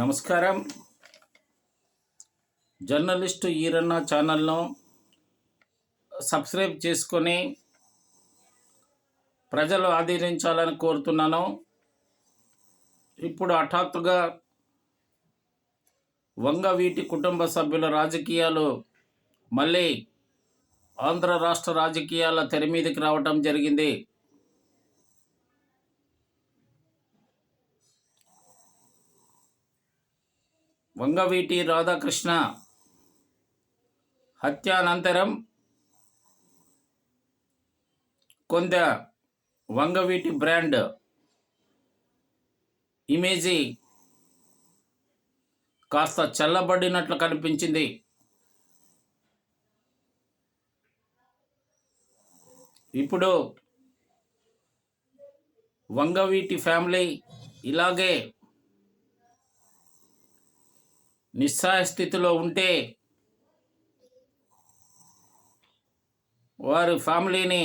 నమస్కారం. జర్నలిస్టు ఈరన్న ఛానల్ను సబ్స్క్రైబ్ చేసుకొని ప్రజలు ఆదరించాలని కోరుతున్నాను. ఇప్పుడు హఠాత్తుగా వంగ వీటి కుటుంబ సభ్యుల రాజకీయాలు మళ్ళీ ఆంధ్ర రాష్ట్ర రాజకీయాల తెర మీదకి రావటం జరిగింది. వంగవీటి రాధాకృష్ణ హత్యానంతరం కొంత వంగవీటి బ్రాండ్ ఇమేజీ కాస్త చల్లబడినట్లు కనిపించింది. ఇప్పుడు వంగవీటి ఫ్యామిలీ ఇలాగే నిస్సహాయ స్థితిలో ఉంటే వారి ఫ్యామిలీని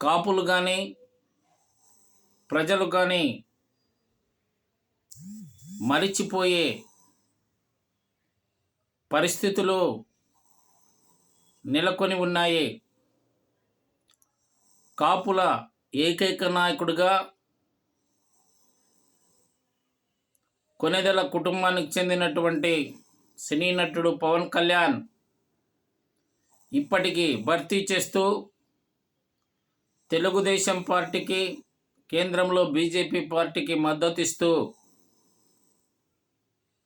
కాపులు కానీ ప్రజలు కానీ మరిచిపోయే పరిస్థితులు నెలకొని ఉన్నాయి. కాపుల ఏకైక నాయకుడిగా కొనెదల కుటుంబానికి చెందినటువంటి సినీ నటుడు పవన్ కళ్యాణ్ ఇప్పటికీ భర్తీ చేస్తూ తెలుగుదేశం పార్టీకి కేంద్రంలో బీజేపీ పార్టీకి మద్దతిస్తూ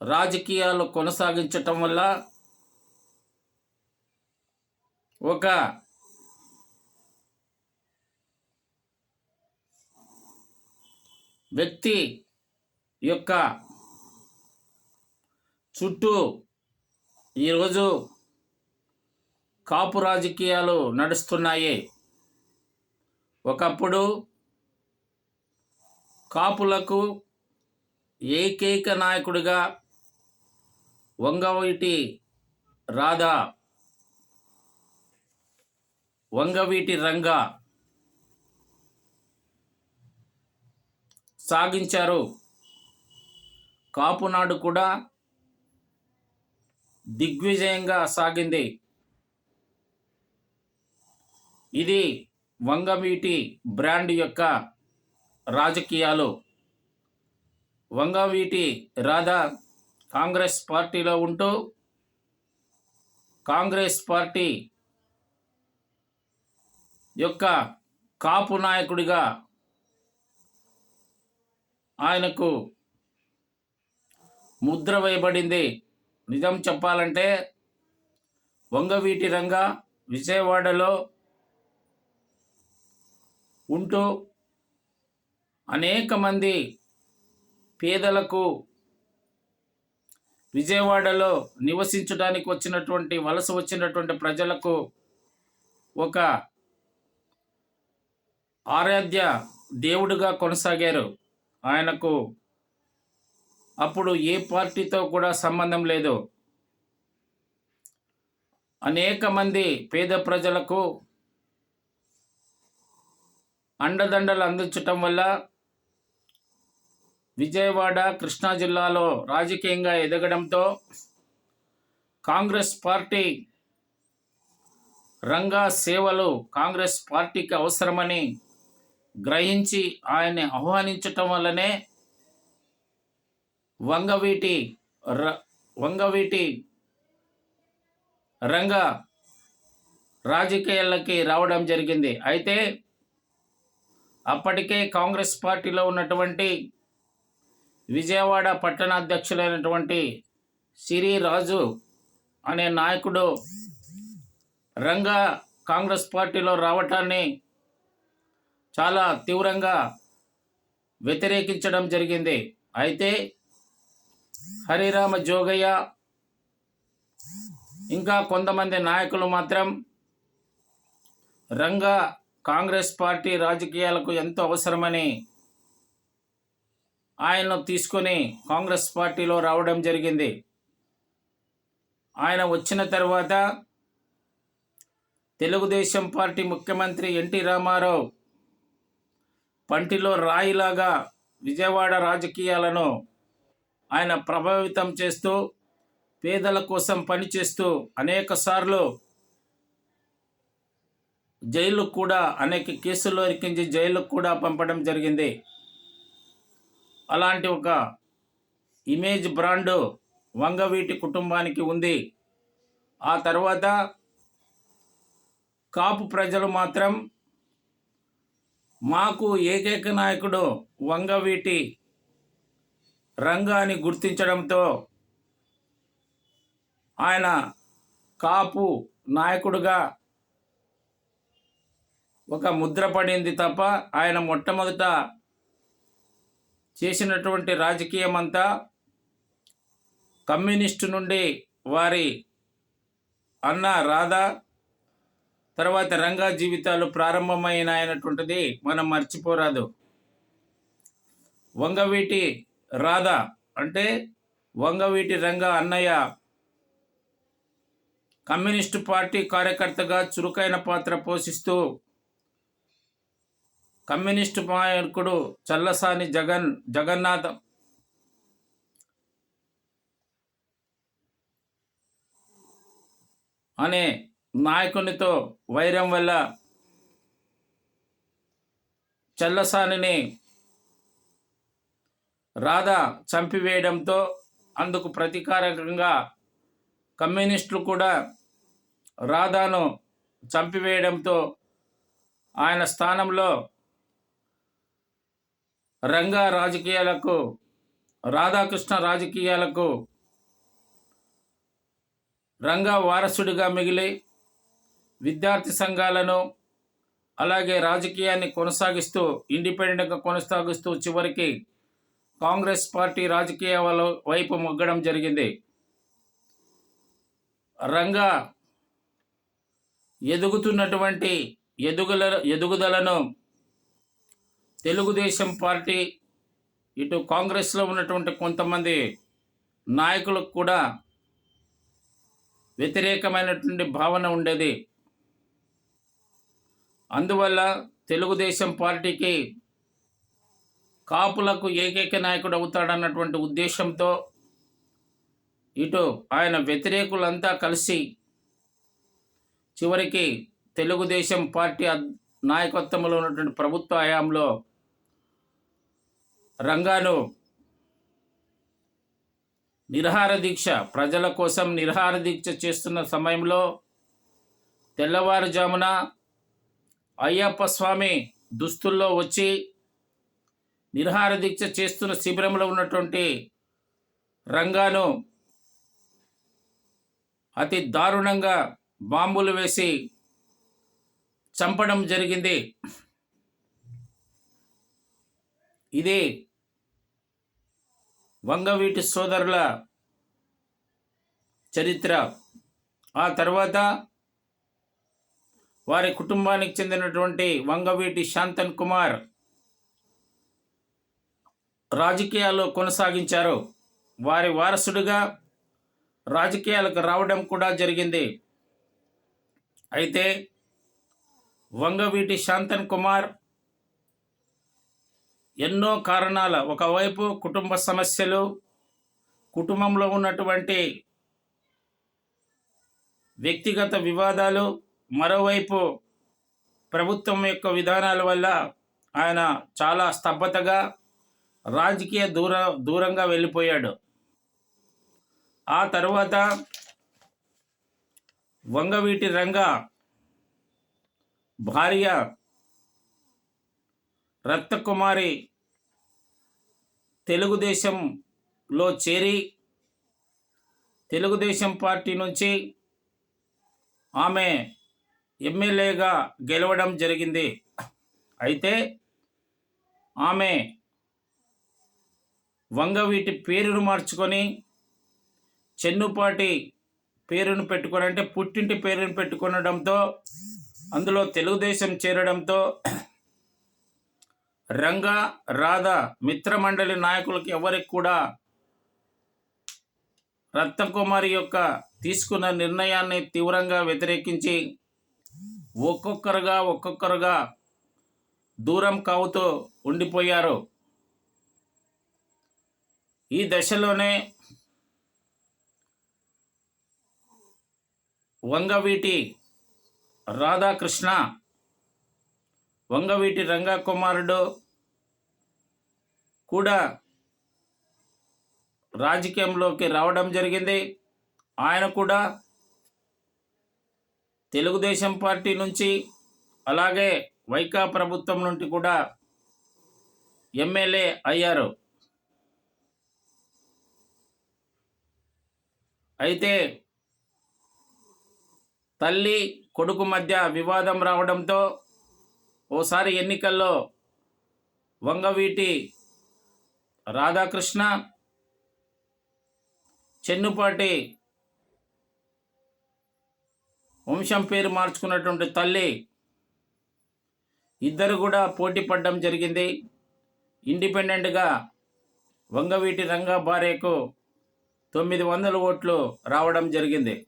రాజకీయాలు కొనసాగించటం వల్ల ఒక వ్యక్తి యొక్క చుట్టూ ఈరోజు కాపు రాజకీయాలు నడుస్తున్నాయి. ఒకప్పుడు కాపులకు ఏకైక నాయకుడిగా వంగవీటి రాధా వంగవీటి రంగా సాగించారు. కాపునాడు కూడా దిగ్విజయంగా సాగింది. ఇది వంగవీటి బ్రాండ్ యొక్క రాజకీయాలు. వంగవీటి రాధా కాంగ్రెస్ పార్టీలో ఉంటూ కాంగ్రెస్ పార్టీ యొక్క కాపు నాయకుడిగా ఆయనకు ముద్ర వేయబడింది. నిజం చెప్పాలంటే వంగవీటి రంగ విజయవాడలో ఉంటూ అనేక మంది పేదలకు విజయవాడలో నివసించడానికి వచ్చినటువంటి వలస వచ్చినటువంటి ప్రజలకు ఒక ఆరాధ్య దేవుడిగా కొనసాగారు. ఆయనకు అప్పుడు ఏ పార్టీతో కూడా సంబంధం లేదు. అనేక మంది పేద ప్రజలకు అండదండలు అందించటం వల్ల విజయవాడ కృష్ణా జిల్లాలో రాజకీయంగా ఎదగడంతో కాంగ్రెస్ పార్టీ రంగా సేవలు కాంగ్రెస్ పార్టీకి అవసరమని గ్రహించి ఆయన్ని ఆహ్వానించటం వల్లనే వంగవీటి ర వంగవీటి రంగ రాజకీయాలకి రావడం జరిగింది. అయితే అప్పటికే కాంగ్రెస్ పార్టీలో ఉన్నటువంటి విజయవాడ పట్టణ అధ్యక్షులైనటువంటి సిరి రాజు అనే నాయకుడు రంగా కాంగ్రెస్ పార్టీలో రావటాన్ని చాలా తీవ్రంగా వ్యతిరేకించడం జరిగింది. అయితే హరిరామ జోగయ్య. ఇంకా కొంతమంది నాయకులు మాత్రం రంగా కాంగ్రెస్ పార్టీ రాజకీయాలకు ఎంతో అవసరమని ఆయన్ను తీసుకొని కాంగ్రెస్ పార్టీలో రావడం జరిగింది. ఆయన వచ్చిన తర్వాత తెలుగుదేశం పార్టీ ముఖ్యమంత్రి ఎన్టీ రామారావు పంటిలో రాయిలాగా విజయవాడ రాజకీయాలను ఆయన ప్రభావితం చేస్తూ పేదల కోసం పనిచేస్తూ అనేక సార్లు కూడా అనేక కేసుల్లో ఇరికించి జైలుకు కూడా పంపడం జరిగింది. అలాంటి ఒక ఇమేజ్ బ్రాండు వంగవీటి కుటుంబానికి ఉంది. ఆ తర్వాత కాపు ప్రజలు మాత్రం మాకు ఏకైక నాయకుడు వంగవీటి రంగాన్ని గుర్తించడంతో ఆయన కాపు నాయకుడుగా ఒక ముద్ర పడింది తప్ప ఆయన మొట్టమొదట చేసినటువంటి రాజకీయం అంతా కమ్యూనిస్టు నుండి వారి అన్న రాధా తర్వాత రంగా జీవితాలు ప్రారంభమైన అయినటువంటిది మనం మర్చిపోరాదు. వంగవీటి రాధ అంటే వంగవీటి రంగ అన్నయ్య. కమ్యూనిస్టు పార్టీ కార్యకర్తగా చురుకైన పాత్ర పోషిస్తూ కమ్యూనిస్టు నాయకుడు చల్లసాని జగన్ జగన్నాథ్ అనే నాయకునితో వైరం వల్ల చల్లసానిని రాధ చంపివేయడంతో అందుకు ప్రతీకారకంగా కమ్యూనిస్టులు కూడా రాధాను చంపివేయడంతో ఆయన స్థానంలో రంగా రాజకీయాలకు రాధాకృష్ణ రాజకీయాలకు రంగా వారసుడిగా మిగిలి విద్యార్థి సంఘాలను అలాగే రాజకీయాన్ని కొనసాగిస్తూ ఇండిపెండెంట్గా కొనసాగిస్తూ చివరికి కాంగ్రెస్ పార్టీ రాజకీయ వైపు మొగ్గడం జరిగింది. రంగా ఎదుగుతున్నటువంటి ఎదుగుల ఎదుగుదలను తెలుగుదేశం పార్టీ ఇటు కాంగ్రెస్లో ఉన్నటువంటి కొంతమంది నాయకులకు కూడా వ్యతిరేకమైనటువంటి భావన ఉండేది. అందువల్ల తెలుగుదేశం పార్టీకి కాపులకు ఏకైక నాయకుడు అవుతాడన్నటువంటి ఉద్దేశంతో ఇటు ఆయన వ్యతిరేకులంతా కలిసి చివరికి తెలుగుదేశం పార్టీ నాయకత్వంలో ఉన్నటువంటి ప్రభుత్వ హయాంలో రంగాను నిరహార దీక్ష ప్రజల కోసం నిరహార దీక్ష చేస్తున్న సమయంలో తెల్లవారుజామున అయ్యప్ప స్వామి దుస్తుల్లో వచ్చి నిరహార దీక్ష చేస్తున్న శిబిరంలో ఉన్నటువంటి రంగాను అతి దారుణంగా బాంబులు వేసి చంపడం జరిగింది. ఇది వంగవీటి సోదరుల చరిత్ర. ఆ తర్వాత వారి కుటుంబానికి చెందినటువంటి వంగవీటి శాంతన్ కుమార్ రాజకీయాల్లో కొనసాగించారు. వారి వారసుడిగా రాజకీయాలకు రావడం కూడా జరిగింది. అయితే వంగవీటి శాంతన్ కుమార్ ఎన్నో కారణాల ఒకవైపు కుటుంబ సమస్యలు కుటుంబంలో ఉన్నటువంటి వ్యక్తిగత వివాదాలు మరోవైపు ప్రభుత్వం యొక్క విధానాల వల్ల ఆయన చాలా స్తబ్దతగా రాజకీయ దూర దూరంగా వెళ్ళిపోయాడు. ఆ తర్వాత వంగవీటి రంగ భార్య రత్నకుమారి తెలుగుదేశంలో చేరి తెలుగుదేశం పార్టీ నుంచి ఆమె ఎమ్మెల్యేగా గెలవడం జరిగింది. అయితే ఆమె వంగవీటి పేరును మార్చుకొని చెన్నుపాటి పేరును పెట్టుకొని అంటే పుట్టింటి పేరును పెట్టుకొనడంతో అందులో తెలుగుదేశం చేరడంతో రంగ రాధ మిత్రమండలి నాయకులకి ఎవరికి కూడా రత్నకుమారి యొక్క తీసుకున్న నిర్ణయాన్ని తీవ్రంగా వ్యతిరేకించి ఒక్కొక్కరుగా ఒక్కొక్కరుగా దూరం కావుతూ ఉండిపోయారు. ఈ దశలోనే వంగవీటి రాధాకృష్ణ వంగవీటి రంగకుమారుడు కూడా రాజకీయంలోకి రావడం జరిగింది. ఆయన కూడా తెలుగుదేశం పార్టీ నుంచి అలాగే వైకా ప్రభుత్వం నుండి కూడా ఎమ్మెల్యే అయ్యారు. అయితే తల్లి కొడుకు మధ్య వివాదం రావడంతో ఓసారి ఎన్నికల్లో వంగవీటి రాధాకృష్ణ చెన్నుపాటి వంశం పేరు మార్చుకున్నటువంటి తల్లి ఇద్దరు కూడా పోటీ పడడం జరిగింది. ఇండిపెండెంట్గా వంగవీటి రంగా భార్యకు తొమ్మిది వందల ఓట్లు రావడం జరిగింది.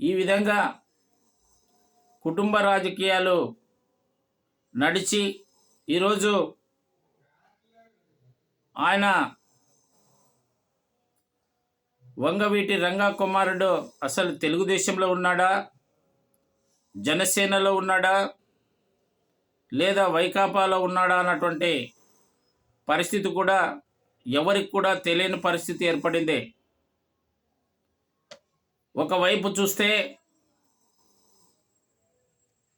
ఈ విధంగా కుటుంబ రాజకీయాలు నడిచి ఈరోజు ఆయన వంగవీటి రంగా కుమారుడు అసలు తెలుగుదేశంలో ఉన్నాడా? జనసేనలో ఉన్నాడా? లేదా వైకాపాలో ఉన్నాడా? అన్నటువంటి పరిస్థితి కూడా ఎవరికి కూడా తెలియని పరిస్థితి ఏర్పడింది. ఒకవైపు చూస్తే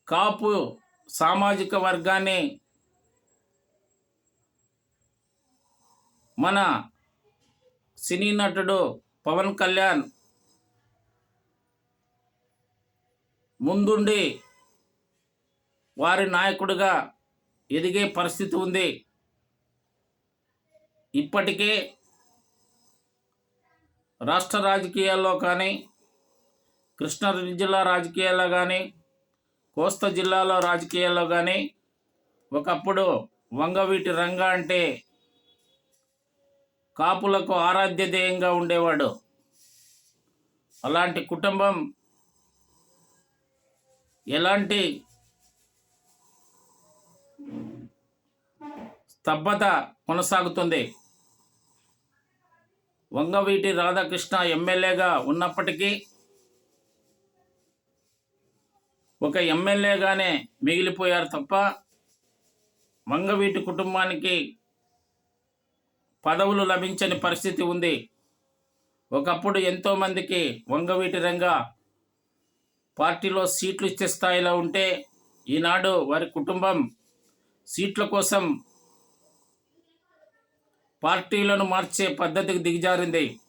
కాపు సామాజిక వర్గాన్ని మన సినీ నటుడు పవన్ కళ్యాణ్ ముందుండి వారి నాయకుడిగా ఎదిగే పరిస్థితి ఉంది. ఇప్పటికే రాష్ట్ర రాజకీయాల్లో కానీ కృష్ణా జిల్లా రాజకీయాల్లో కానీ కోస్తా జిల్లాలో రాజకీయాల్లో కానీ ఒకప్పుడు వంగవీటి రంగ అంటే కాపులకు ఆరాధ్య ధ్యేయంగా ఉండేవాడు. అలాంటి కుటుంబం ఎలాంటి స్తబ్దత కొనసాగుతుంది. వంగవీటి రాధాకృష్ణ ఎమ్మెల్యేగా ఉన్నప్పటికీ ఒక ఎమ్మెల్యేగానే మిగిలిపోయారు తప్ప వంగవీటి కుటుంబానికి పదవులు లభించని పరిస్థితి ఉంది. ఒకప్పుడు ఎంతోమందికి వంగవీటి రంగా పార్టీలో సీట్లు ఇచ్చే స్థాయిలో ఉంటే ఈనాడు వారి కుటుంబం సీట్ల కోసం పార్టీలను మార్చే పద్ధతికి దిగజారింది.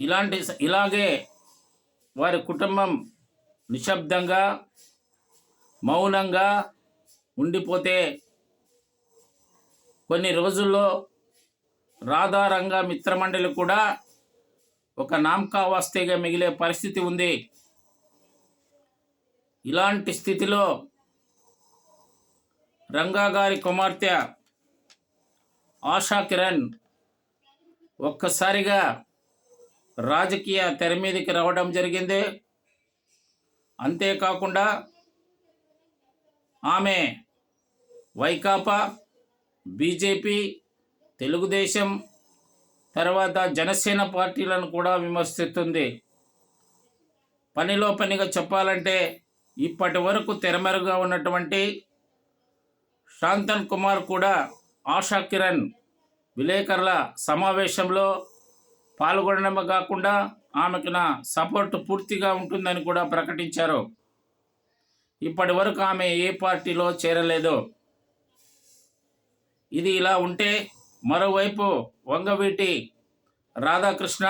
ఇలాంటి ఇలాగే వారి కుటుంబం నిశ్శబ్దంగా మౌనంగా ఉండిపోతే కొన్ని రోజుల్లో రాధారంగ మిత్రమండలి కూడా ఒక నామకావాస్తేగా మిగిలే పరిస్థితి ఉంది. ఇలాంటి స్థితిలో రంగా గారి కుమార్తె ఆశా కిరణ్ ఒక్కసారిగా రాజకీయ తెర మీదకి రావడం జరిగింది. అంతేకాకుండా ఆమె వైకాపా బీజేపీ తెలుగుదేశం తర్వాత జనసేన పార్టీలను కూడా విమర్శిస్తుంది. పనిలో పనిగా చెప్పాలంటే ఇప్పటి వరకు తెరమెరుగా ఉన్నటువంటి శాంతన్ కుమార్ కూడా ఆశా కిరణ్ విలేకరుల సమావేశంలో పాల్గొనడమే కాకుండా ఆమెకు నా సపోర్ట్ పూర్తిగా ఉంటుందని కూడా ప్రకటించారు. ఇప్పటి వరకు ఆమె ఏ పార్టీలో చేరలేదు. ఇది ఇలా ఉంటే మరోవైపు వంగవీటి రాధాకృష్ణ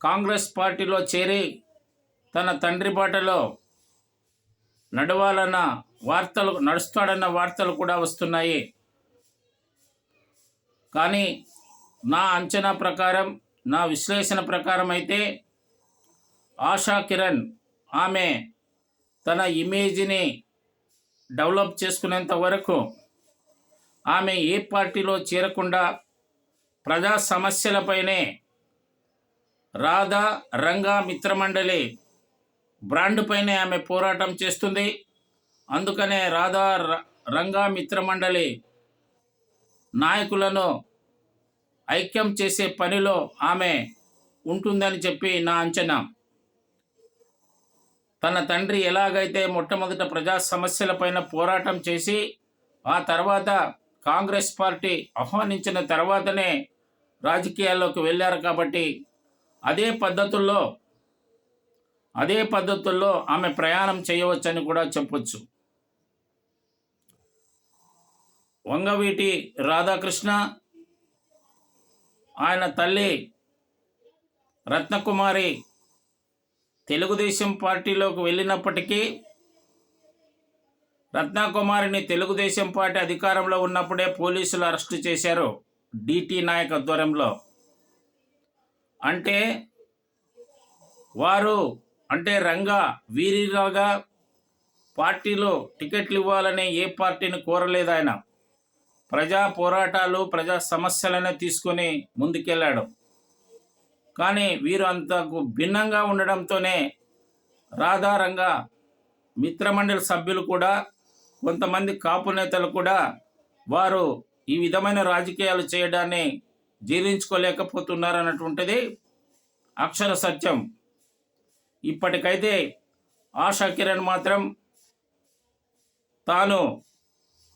కాంగ్రెస్ పార్టీలో చేరి తన తండ్రి బాటలో నడవాలన్న వార్తలు నడుస్తాడన్న వార్తలు కూడా వస్తున్నాయి. కానీ నా అంచనా ప్రకారం నా విశ్లేషణ ప్రకారం అయితే ఆశా కిరణ్ ఆమె తన ఇమేజ్ని డెవలప్ చేసుకునేంత వరకు ఆమె ఏ పార్టీలో చేరకుండా ప్రజా సమస్యలపైనే రాధా రంగా మిత్రమండలి బ్రాండ్ పైనే ఆమె పోరాటం చేస్తుంది. అందుకనే రాధా ర- రంగా మిత్రమండలి నాయకులను ఐక్యం చేసే పనిలో ఆమె ఉంటుందని చెప్పి నా అంచనా. తన తండ్రి ఎలాగైతే మొట్టమొదట ప్రజా సమస్యలపైన పోరాటం చేసి ఆ తర్వాత కాంగ్రెస్ పార్టీ ఆహ్వానించిన తర్వాతనే రాజకీయాల్లోకి వెళ్ళారు కాబట్టి అదే పద్ధతుల్లో అదే పద్ధతుల్లో ఆమె ప్రయాణం చేయవచ్చని కూడా చెప్పొచ్చు. వంగవీటి రాధాకృష్ణ ఆయన తల్లి రత్నకుమారి తెలుగుదేశం పార్టీలోకి వెళ్ళినప్పటికీ రత్నకుమారిని తెలుగుదేశం పార్టీ అధికారంలో ఉన్నప్పుడే పోలీసులు అరెస్టు చేశారు డిటి నాయక్ ఆధ్వర్యంలో. అంటే వారు అంటే రంగా వీరిలాగా పార్టీలో టికెట్లు ఇవ్వాలని ఏ పార్టీని కోరలేదు ఆయన. ప్రజా పోరాటాలు ప్రజా సమస్యలనే తీసుకొని ముందుకెళ్ళాడు. కానీ వీరు అంతకు భిన్నంగా ఉండడంతోనే రాధారంగా మిత్రమండలి సభ్యులు కూడా కొంతమంది కాపు నేతలు కూడా వారు ఈ విధమైన రాజకీయాలు చేయడాన్ని జీర్ణించుకోలేకపోతున్నారు అన్నటువంటిది అక్షర సత్యం. ఇప్పటికైతే ఆశా కిరణ్ మాత్రం తాను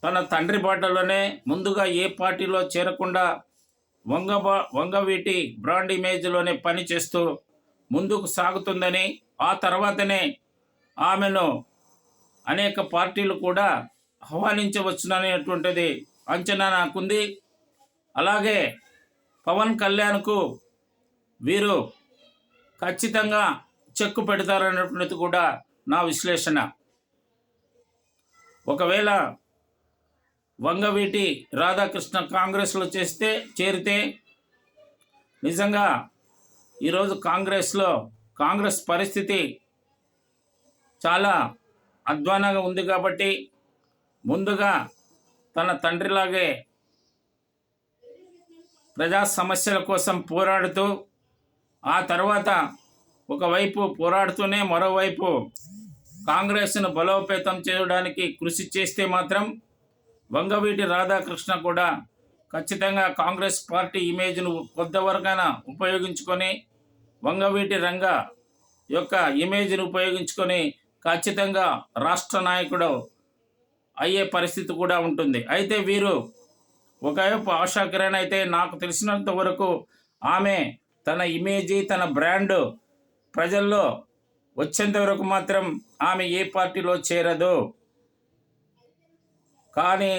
తన తండ్రి బాటలోనే ముందుగా ఏ పార్టీలో చేరకుండా వంగ వంగవీటి బ్రాండ్ ఇమేజ్లోనే పని చేస్తూ ముందుకు సాగుతుందని ఆ తర్వాతనే ఆమెను అనేక పార్టీలు కూడా ఆహ్వానించవచ్చుననేటువంటిది అంచనా నాకుంది. అలాగే పవన్ కళ్యాణ్కు వీరు ఖచ్చితంగా చెక్కు పెడతారనేటువంటిది కూడా నా విశ్లేషణ. ఒకవేళ వంగవీటి రాధాకృష్ణ కాంగ్రెస్లో చేస్తే చేరితే నిజంగా ఈరోజు కాంగ్రెస్లో కాంగ్రెస్ పరిస్థితి చాలా అధ్వానంగా ఉంది కాబట్టి ముందుగా తన తండ్రిలాగే ప్రజా సమస్యల కోసం పోరాడుతూ ఆ తర్వాత ఒకవైపు పోరాడుతూనే మరోవైపు కాంగ్రెస్ను బలోపేతం చేయడానికి కృషి చేస్తే మాత్రం వంగవీటి రాధాకృష్ణ కూడా ఖచ్చితంగా కాంగ్రెస్ పార్టీ ఇమేజ్ను కొంతవరకైనా ఉపయోగించుకొని వంగవీటి రంగ యొక్క ఇమేజ్ను ఉపయోగించుకొని ఖచ్చితంగా రాష్ట్ర నాయకుడు అయ్యే పరిస్థితి కూడా ఉంటుంది. అయితే వీరు ఒకవైపు ఆశా కిరణ్ అయితే నాకు తెలిసినంత వరకు ఆమె తన ఇమేజీ తన బ్రాండ్ ప్రజల్లో వచ్చేంత వరకు మాత్రం ఆమె ఏ పార్టీలో చేరదు. కానీ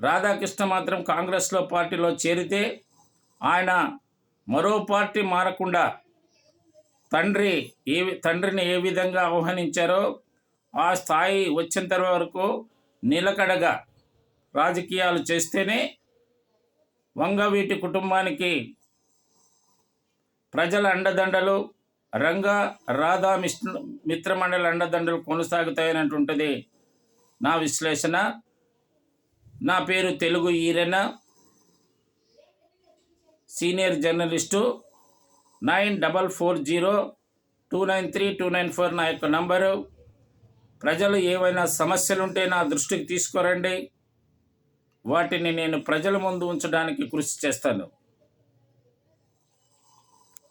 రాధాకృష్ణ మాత్రం కాంగ్రెస్లో పార్టీలో చేరితే ఆయన మరో పార్టీ మారకుండా తండ్రి ఏ తండ్రిని ఏ విధంగా ఆహ్వానించారో ఆ స్థాయి వచ్చేంత వరకు నిలకడగా రాజకీయాలు చేస్తేనే వంగవీటి కుటుంబానికి ప్రజల అండదండలు రంగ రాధా మిశ్ర మిత్రమండలి అండదండలు కొనసాగుతాయనటువంటిది నా విశ్లేషణ. నా పేరు Telugu ఈరెన senior journalist nine double four zero two nine three two nine four నా యొక్క నంబరు. ప్రజలు ఏవైనా సమస్యలుంటే నా దృష్టికి తీసుకురండి. వాటిని నేను ప్రజల ముందు ఉంచడానికి కృషి చేస్తాను.